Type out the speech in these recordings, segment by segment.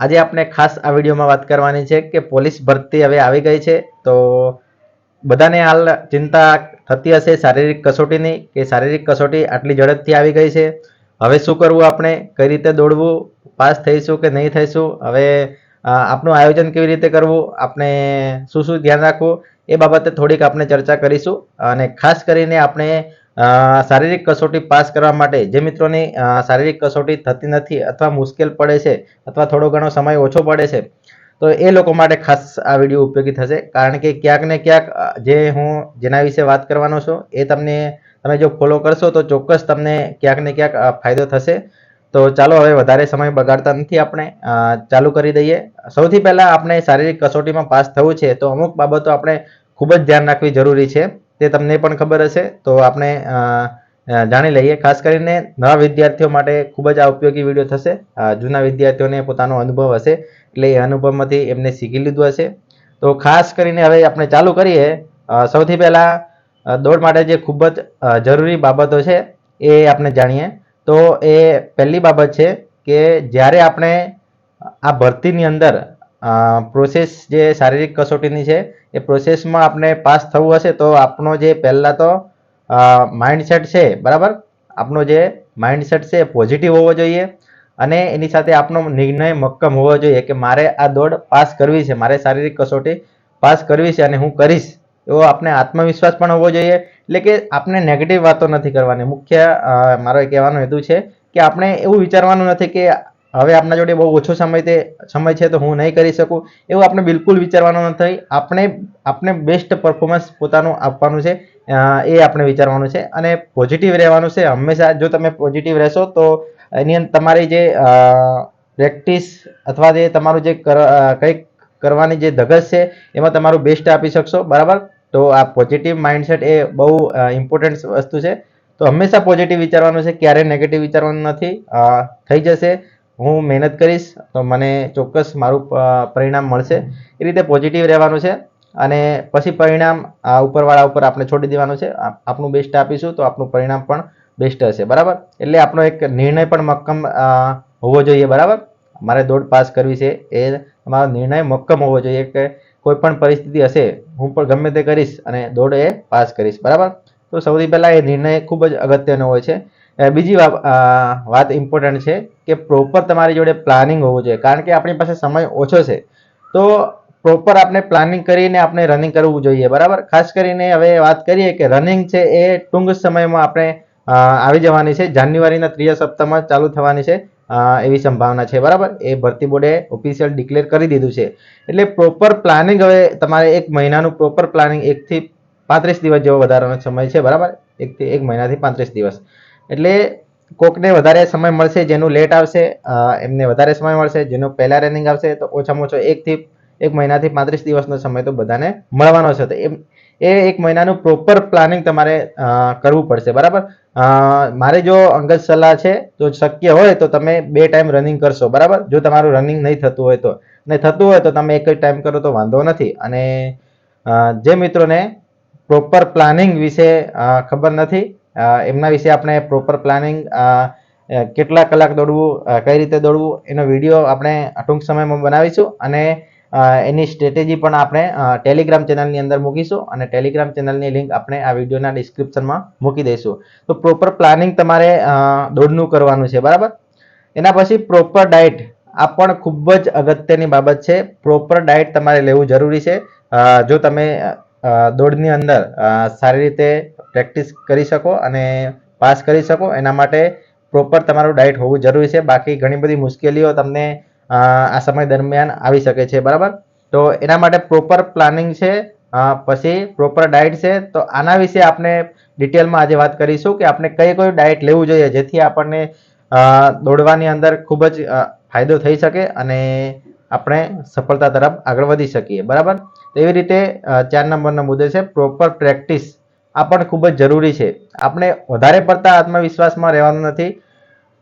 આજે આપણે ખાસ આ વિડીયોમાં વાત કરવાની છે કે પોલીસ ભરતી હવે આવી ગઈ છે. તો બધાને હાલ ચિંતા થતી હશે શારીરિક કસોટીની કે શારીરિક કસોટી આટલી ઝડપથી આવી ગઈ છે. હવે શું કરવું આપણે? કઈ રીતે દોડવું? પાસ થઈશું કે નહીં થઈશું? હવે આપણું આયોજન કેવી રીતે કરવું? આપણે શું શું ધ્યાન રાખવું? એ બાબતે થોડીક આપણે ચર્ચા કરીશું. અને ખાસ કરીને આપણે શારીરિક કસોટી પાસ કરવા માટે જે મિત્રોની શારીરિક કસોટી થતી નથી અથવા મુશ્કેલ પડે છે અથવા થોડો ઘણો સમય ઓછો પડે છે, તો એ લોકો માટે ખાસ આ વીડિયો ઉપયોગી થશે. કારણ કે ક્યાંક ને ક્યાંક જે હું જેના વિશે વાત કરવાનો છું, એ તમને, તમે જો ફોલો કરશો તો ચોક્કસ તમને ક્યાંક ને ક્યાંક ફાયદો થશે. તો ચાલો હવે વધારે સમય બગાડતા નથી આપણે ચાલુ કરી દઈએ. સૌથી પહેલાં આપણે શારીરિક કસોટીમાં પાસ થવું છે, તો અમુક બાબતો આપણે ખૂબ જ ધ્યાન રાખવી જરૂરી છે. તે તમને પણ ખબર હશે. તો આપણે જાણી લઈએ. ખાસ કરીને નવા વિદ્યાર્થીઓ માટે ખૂબ જ આ ઉપયોગી વીડિયો થશે. જૂના વિદ્યાર્થીઓને પોતાનો અનુભવ હશે. એટલે એ અનુભવમાંથી એમને શીખી લીધું હશે. તો ખાસ કરીને હવે આપણે ચાલુ કરીએ. સૌથી પહેલાં દોડ માટે જે ખૂબ જ જરૂરી બાબતો છે એ આપણે જાણીએ. તો એ પહેલી બાબત છે કે જ્યારે આપણે આ ભરતીની અંદર પ્રોસેસ જે શારીરિક કસોટીની છે, એ પ્રોસેસમાં આપણે પાસ થવું હશે તો આપણો જે પહેલાં તો માઇન્ડસેટ છે, બરાબર? આપણો જે માઇન્ડસેટ છે એ પોઝિટિવ હોવો જોઈએ અને એની સાથે આપણો નિર્ણય મક્કમ હોવો જોઈએ કે મારે આ દોડ પાસ કરવી છે, મારે શારીરિક કસોટી પાસ કરવી છે અને હું કરીશ. એવો આપણે આત્મવિશ્વાસ પણ હોવો જોઈએ. એટલે કે આપણે નેગેટિવ વાતો નથી કરવાની. મુખ્ય મારો કહેવાનો હેતુ છે કે આપણે એવું વિચારવાનું નથી કે હવે આપણા જોડે બહુ ઓછો સમય તે, સમય છે તો હું નહીં કરી શકું, એવું આપણે બિલકુલ વિચારવાનું નથી આપણે આપણે બેસ્ટ પરફોર્મન્સ પોતાનું આપવાનું છે એ આપણે વિચારવાનું છે અને પોઝિટિવ રહેવાનું છે. હંમેશા જો તમે પોઝિટિવ રહેશો તો એની અંદર તમારી જે પ્રેક્ટિસ અથવા જે તમારું જે કંઈક કરવાની જે ધગજ છે, એમાં તમારું બેસ્ટ આપી શકશો. બરાબર? તો આ પોઝિટિવ માઇન્ડસેટ એ બહુ ઇમ્પોર્ટન્ટ વસ્તુ છે. તો હંમેશા પોઝિટિવ વિચારવાનું છે, ક્યારેય નેગેટિવ વિચારવાનું નથી. થઈ જશે. હું મહેનત કરીશ તો મને ચોક્કસ મારું પરિણામ મળશે. એ રીતે પોઝિટિવ રહેવાનું છે અને પછી પરિણામ આ ઉપરવાળા ઉપર આપણે છોડી દેવાનું છે. આપણું બેસ્ટ આપીશું તો આપણું પરિણામ પણ બેસ્ટ હશે. બરાબર? એટલે આપણો એક નિર્ણય પણ મક્કમ હોવો જોઈએ. બરાબર? મારે દોડ પાસ કરવી છે એ તમારો નિર્ણય મક્કમ હોવો જોઈએ કે કોઈ પણ પરિસ્થિતિ હશે, હું પણ ગમે તે કરીશ અને દોડ એ પાસ કરીશ. બરાબર? તો સૌથી પહેલાં એ નિર્ણય ખૂબ જ અગત્યનો હોય છે. બીજી વાત ઇમ્પોર્ટન્ટ છે કે પ્રોપર તમારી જોડે પ્લાનિંગ હોવું જોઈએ. કારણ કે આપણી પાસે સમય ઓછો છે. તો પ્રોપર આપણે પ્લાનિંગ કરીને આપણે રનિંગ કરવું જોઈએ, બરાબર? ખાસ કરીને હવે વાત કરીએ કે રનિંગ છે એ ટૂંક સમયમાં આપણે આવી જવાની છે. જાન્યુઆરીના ત્રીજા સપ્તાહમાં ચાલુ થવાની છે એવી સંભાવના છે, બરાબર? એ ભરતી બોર્ડે ઓફિશિયલ ડિક્લેર કરી દીધું છે. એટલે પ્રોપર પ્લાનિંગ હવે તમારે એક મહિનાનું પ્રોપર પ્લાનિંગ એકથી પાંત્રીસ દિવસ જેવો વધારાનો સમય છે, બરાબર? એકથી એક મહિનાથી પાંત્રીસ દિવસ. એટલે કોકને વધારે સમય મળશે, જેનું લેટ આવશે એમને વધારે સમય મળશે, જેનું પહેલા રનિંગ આવશે, તો ઓછામાં ઓછો એકથી એક મહિનાથી પાંત્રીસ દિવસનો સમય તો બધાને મળવાનો છે. તો એ એક મહિનાનું પ્રોપર પ્લાનિંગ તમારે કરવું પડશે. બરાબર? મારે જો અંગત સલાહ છે તો શક્ય હોય તો તમે બે ટાઈમ રનિંગ કરશો. બરાબર? જો તમારું રનિંગ નહીં થતું હોય તો. નહીં થતું હોય તો તમે એક જ ટાઈમ કરો તો વાંધો નથી. અને જે મિત્રોને પ્રોપર પ્લાનિંગ વિશે ખબર નથી એમના વિશે આપણે પ્રોપર પ્લાનિંગ કેટલા કલાક દોડવું કઈ રીતે દોડવું, એનો વીડિયો આપણે ટૂંક સમયમાં બનાવીશું અને એની સ્ટ્રેટેજી પણ આપણે ટેલિગ્રામ ચેનલની અંદર મૂકીશું અને ટેલિગ્રામ ચેનલની લિંક આપણે આ વિડીયોના ડિસ્ક્રિપ્શનમાં મૂકી દઈશું. તો પ્રોપર પ્લાનિંગ તમારે દોડનું કરવાનું છે, બરાબર? એના પછી પ્રોપર ડાયટ આ પણ ખૂબ જ અગત્યની બાબત છે. પ્રોપર ડાયટ તમારે લેવું જરૂરી છે. જો તમે દોડની અંદર સારી રીતે પ્રેક્ટિસ કરી શકો અને પાસ કરી શકો. એના માટે પ્રોપર તમારું ડાયટ હોવું જરૂરી છે. બાકી ઘણી બધી મુશ્કેલીઓ તમને આ સમય દરમિયાન આવી શકે છે. બરાબર? તો એના માટે પ્રોપર પ્લાનિંગ છે. પછી પ્રોપર ડાયટ છે. તો આના વિશે આપણે ડિટેલમાં આજે વાત કરીશું કે આપણે કઈ કઈ ડાયટ લેવું જોઈએ જેથી આપણને દોડવાની અંદર ખૂબ જ ફાયદો થઈ શકે અને આપણે સફળતા તરફ આગળ વધી શકીએ. બરાબર? એવી રીતે ચાર નંબરનો મુદ્દો છે. પ્રોપર પ્રેક્ટિસ આ પણ ખૂબ જ જરૂરી છે. આપણે વધારે પડતા આત્મવિશ્વાસમાં રહેવાનું નથી,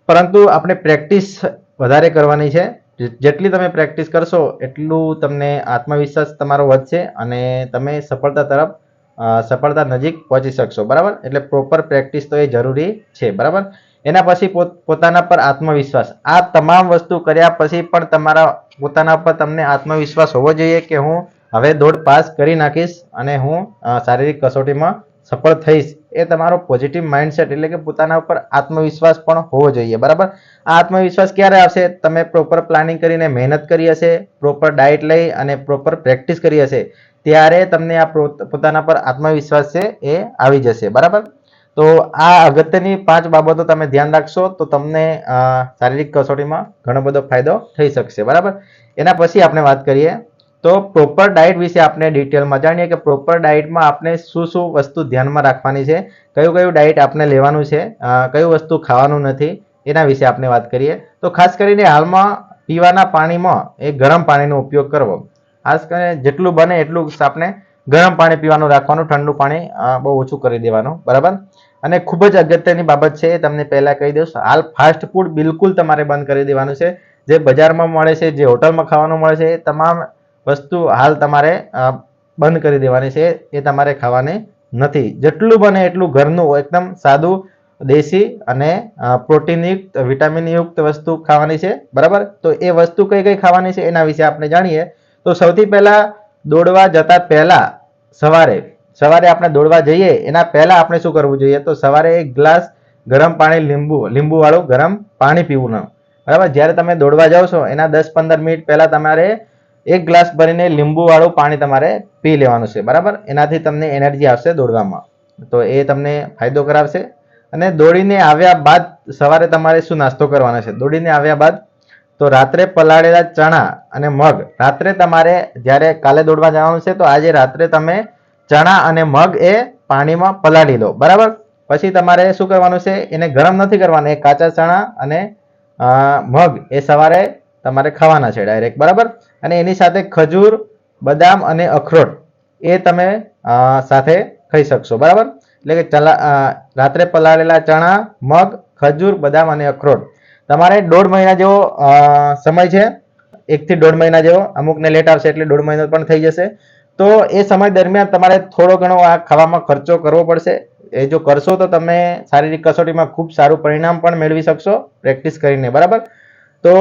પરંતુ આપણે પ્રેક્ટિસ વધારે કરવાની છે. જેટલી તમે પ્રેક્ટિસ કરશો, એટલું તમને આત્મવિશ્વાસ તમારો વધશે અને તમે સફળતા તરફ સફળતા નજીક પહોંચી શકશો. બરાબર? એટલે પ્રોપર પ્રેક્ટિસ તો એ જરૂરી છે. બરાબર? એના પછી પોત- પોતાના પર આત્મવિશ્વાસ. આ તમામ વસ્તુ કર્યા પછી પણ તમારા, પોતાના પર તમને આત્મવિશ્વાસ હોવો જોઈએ કે હું હવે દોડ પાસ કરી નાખીશ અને હું શારીરિક કસોટીમાં સફળ થઈશ એ તમારો પોઝિટિવ માઇન્ડસેટ એટલે કે પોતાના ઉપર આત્મવિશ્વાસ પણ હોવો જોઈએ, બરાબર? આ આત્મવિશ્વાસ ક્યારે આવશે? તમે પ્રોપર પ્લાનિંગ કરીને મહેનત કરી હશે પ્રોપર ડાયટ લઈ અને પ્રોપર પ્રેક્ટિસ કરી હશે, ત્યારે તમને આ પોતાના પર આત્મવિશ્વાસ છે એ આવી જશે, બરાબર? તો આ અગત્યની પાંચ બાબતો તમે ધ્યાન રાખશો તો તમને શારીરિક કસોટીમાં ઘણો બધો ફાયદો થઈ શકશે, બરાબર? એના પછી આપણે વાત કરીએ તો પ્રોપર ડાયટ વિશે આપણે ડિટેલમાં જાણીએ કે પ્રોપર ડાયટમાં આપણે શું શું વસ્તુ ધ્યાનમાં રાખવાની છે, કયું કયું ડાયટ આપણે લેવાનું છે કયું વસ્તુ ખાવાનું નથી, એના વિશે આપણે વાત કરીએ. તો ખાસ કરીને હાલમાં પીવાના પાણીમાં એ ગરમ પાણીનો ઉપયોગ કરવો. ખાસ કરીને જેટલું બને એટલું આપણે ગરમ પાણી પીવાનું રાખવાનું, ઠંડુ પાણી બહુ ઓછું કરી દેવાનું. બરાબર? અને ખૂબ જ અગત્યની બાબત છે તમને પહેલાં કહી દઉં, હાલ ફાસ્ટ ફૂડ બિલકુલ તમારે બંધ કરી દેવાનું છે. જે બજારમાં મળે છે, જે હોટલમાં ખાવાનું મળે છે તમામ વસ્તુ હાલ તમારે બંધ કરી દેવાની છે, એ તમારે ખાવાની નથી. જેટલું બને એટલું ઘરનું એકદમ સાદું, દેશી અને પ્રોટીનયુક્ત, વિટામિનયુક્ત વસ્તુ ખાવાની છે. બરાબર? તો એ વસ્તુ કઈ કઈ ખાવાની છે એના વિશે આપણે જાણીએ. તો સૌથી પહેલા દોડવા જતા પહેલા સવારે સવારે આપણે દોડવા જઈએ, એના પહેલા આપણે શું કરવું જોઈએ? તો સવારે એક ગ્લાસ ગરમ પાણી લીંબુ, લીંબુવાળું ગરમ પાણી પીવું બરાબર? જ્યારે તમે દોડવા જાઓ છો, એના દસ પંદર મિનિટ પહેલાં તમારે એક ગ્લાસ ભરીને લીંબુ વાળું પાણી તમારે પી લેવાનું છે, બરાબર? એનાથી તમને એનર્જી આવશે દોડવામાં. તો એ તમને ફાયદો કરાવશે. અને દોડીને આવ્યા બાદ સવારે તમારે શું નાસ્તો કરવાનો છે? દોડીને આવ્યા બાદ તો રાત્રે પલાળેલા ચણા અને મગ. રાત્રે તમારે જ્યારે કાલે દોડવા જવાનું છે, તો આજે રાત્રે તમે ચણા અને મગ એ પાણીમાં પલાળી લો, બરાબર? પછી તમારે શું કરવાનું છે? એને ગરમ નથી કરવાનું. એ કાચા ચણા અને મગ એ સવારે તમારે ખાવાના છે ડાયરેક્ટ બરાબર? અને એની સાથે ખજૂર, બદામ અને અખરોટ એ તમે સાથે ખાઈ શકશો, બરાબર? એટલે કે રાત્રે પલાળેલા ચણા, મગ, ખજૂર, બદામ અને અખરોટ. તમારે દોઢ મહિના જેવો સમય છે, એકથી દોઢ મહિના જેવો, અમુકને લેટ આવશે એટલે દોઢ મહિનો પણ થઈ જશે. તો એ સમય દરમિયાન તમારે થોડો ઘણો આ ખાવામાં ખર્ચો કરવો પડશે. એ જો કરશો તો તમે શારીરિક કસોટીમાં ખૂબ સારું પરિણામ પણ મેળવી શકશો પ્રેક્ટિસ કરીને, બરાબર? તો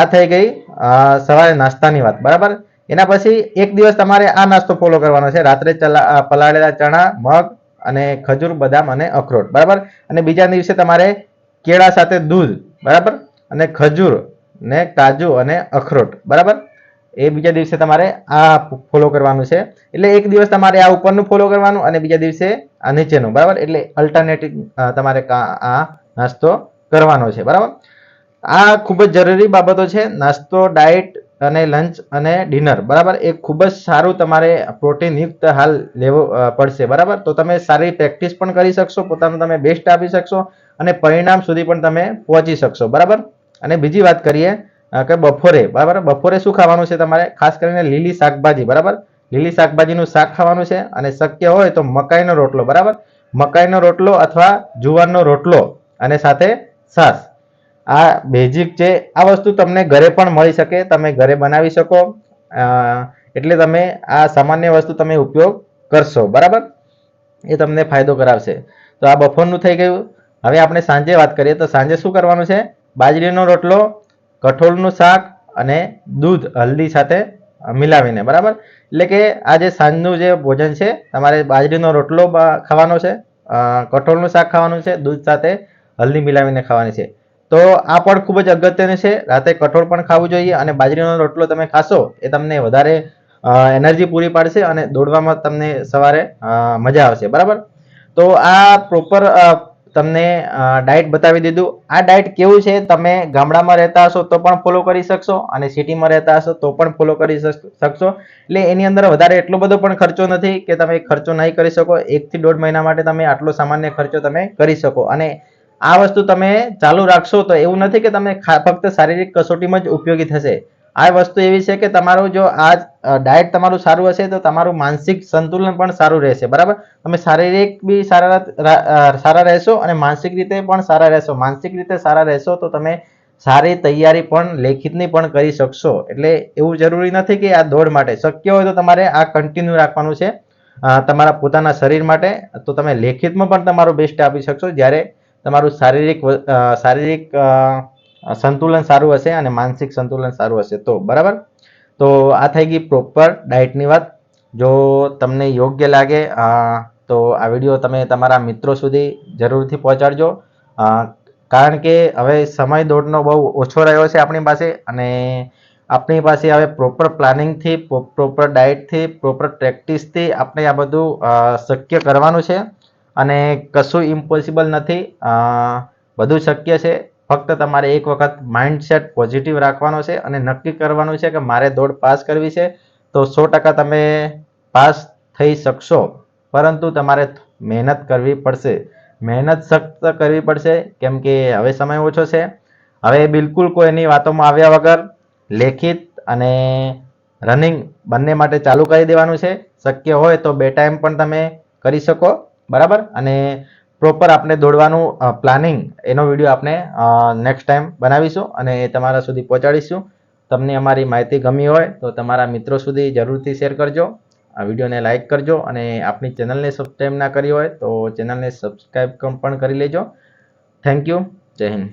આ થઈ ગઈ સવારે નાસ્તાની વાત, બરાબર? એના પછી એક દિવસ તમારે આ નાસ્તો ફોલો કરવાનો છે. રાત્રે પલાળેલા ચણા, મગ અને ખજૂર, બદામ અને અખરોટ, બરાબર? અને બીજા દિવસે તમારે કેળા સાથે દૂધ, બરાબર? અને ખજૂર ને કાજુ અને અખરોટ, બરાબર? એ બીજા દિવસે તમારે આ ફોલો કરવાનું છે. એટલે એક દિવસ તમારે આ ઉપરનું ફોલો કરવાનું અને બીજા દિવસે આ નીચેનું, બરાબર? એટલે અલ્ટરનેટિવ તમારે આ નાસ્તો કરવાનો છે, બરાબર? આ ખૂબ જ જરૂરી બાબતો છે. નાસ્તો, ડાયટ અને લંચ અને ડિનર. બરાબર? એ ખૂબ જ સારું તમારે પ્રોટીનયુક્ત હાલ લેવો પડશે. બરાબર? તો તમે સારી પ્રેક્ટિસ પણ કરી શકશો, પોતાનું તમે બેસ્ટ આપી શકશો અને પરિણામ સુધી પણ તમે પહોંચી શકશો. બરાબર? અને બીજી વાત કરીએ કે બપોરે. બરાબર? બપોરે શું ખાવાનું છે તમારે? ખાસ કરીને લીલી શાકભાજી. બરાબર? લીલી શાકભાજીનું શાક ખાવાનું છે અને શક્ય હોય તો મકાઈનો રોટલો. બરાબર? મકાઈનો રોટલો અથવા જુવારનો રોટલો અને સાથે છાશ. આ બેઝિક છે. આ વસ્તુ તમને ઘરે પણ મળી શકે. તમે ઘરે બનાવી શકો. એટલે તમે આ સામાન્ય વસ્તુ તમે ઉપયોગ કરશો. બરાબર? એ તમને ફાયદો કરાવશે. તો આ બપોરનું થઈ ગયું. હવે આપણે સાંજે વાત કરીએ તો સાંજે શું કરવાનું છે? બાજરીનો રોટલો, કઠોળનું શાક અને દૂધ હલ્દી સાથે મિલાવીને. બરાબર? એટલે કે આ જે સાંજનું જે ભોજન છે, તમારે બાજરીનો રોટલો ખાવાનો છે કઠોળનું શાક ખાવાનું છે, દૂધ સાથે હલ્દી મિલાવીને ખાવાની છે. તો આ પણ ખૂબ જ અગત્યનું છે. રાતે કઠોળ પણ ખાવું જોઈએ અને બાજરીનો રોટલો તમે ખાશો એ તમને વધારે એનર્જી પૂરી પાડશે અને દોડવામાં તમને સવારે મજા આવશે. બરાબર? તો આ પ્રોપર તમને ડાયટ બતાવી દીધું. આ ડાયટ કેવું છે? તમે ગામડામાં રહેતા હશો તો પણ ફોલો કરી શકશો અને સિટીમાં રહેતા હશો તો પણ ફોલો કરી શક- શકશો. એટલે એની અંદર વધારે એટલો બધો પણ ખર્ચો નથી કે તમે ખર્ચો નહીં કરી શકો. એકથી દોઢ મહિના માટે તમે આટલો સામાન્ય ખર્ચો તમે કરી શકો. અને આ વસ્તુ તમે ચાલુ રાખશો તો એવું નથી કે તમે ફક્ત શારીરિક કસોટીમાં જ ઉપયોગી થશે. આ વસ્તુ એવી છે કે તમારું જો આ ડાયટ તમારું સારું હશે તો તમારું માનસિક સંતુલન પણ સારું રહેશે, બરાબર? તમે શારીરિક બી સારા સારા રહેશો અને માનસિક રીતે પણ સારા રહેશો. માનસિક રીતે સારા રહેશો તો તમે સારી તૈયારી પણ લેખિતની પણ કરી શકશો. એટલે એવું જરૂરી નથી કે આ દોડ માટે. શક્ય હોય તો તમારે આ કન્ટિન્યુ રાખવાનું છે. તમારા પોતાના શરીર માટે. તો તમે લેખિતમાં પણ તમારું બેસ્ટ આપી શકશો. જ્યારે તમારું શારીરિક શારીરિક સંતુલન સારું હશે અને માનસિક સંતુલન સારું હશે. તો, બરાબર? તો આ થઈ ગઈ પ્રોપર ડાયટની વાત. જો તમને યોગ્ય લાગે તો આ વીડિયો તમે તમારા મિત્રો સુધી જરૂરથી પહોંચાડજો. કારણ કે હવે સમય દોડનો બહુ ઓછો રહ્યો છે આપણી પાસે અને આપણી પાસે હવે પ્રોપર પ્લાનિંગથી પ્રોપર ડાયટથી, પ્રોપર પ્રેક્ટિસથી આપણે આ બધું શક્ય કરવાનું છે. અને કશું ઇમ્પોસિબલ નથી. બધું શક્ય છે. ફક્ત તમારે એક વખત માઇન્ડસેટ પોઝિટિવ રાખવાનો છે અને નક્કી કરવાનું છે કે મારે દોડ પાસ કરવી છે. તો સો ટકા તમે પાસ થઈ શકશો. પરંતુ તમારે મહેનત કરવી પડશે. મહેનત સખ્ત કરવી પડશે. કેમ કે હવે સમય ઓછો છે. હવે બિલકુલ કોઈની વાતોમાં આવ્યા વગર લેખિત અને રનિંગ બંને માટે ચાલુ કરી દેવાનું છે. શક્ય હોય તો બે ટાઈમ પણ તમે કરી શકો. બરાબર? અને પ્રોપર આપણે દોડવાનું પ્લાનિંગ એનો વીડિયો આપણે નેક્સ્ટ ટાઈમ બનાવીશું અને તમારા સુધી પહોંચાડીશું. તમને અમારી માહિતી ગમી હોય તો તમારા મિત્રો સુધી જરૂરથી શેર કરજો. આ વિડીયોને લાઇક કરજો અને આપણી ચેનલને સબસ્ક્રાઈબ ના કરી હોય તો ચેનલને સબસ્ક્રાઈબ પણ કરી લેજો. થેન્ક યુ જય હિન્દ.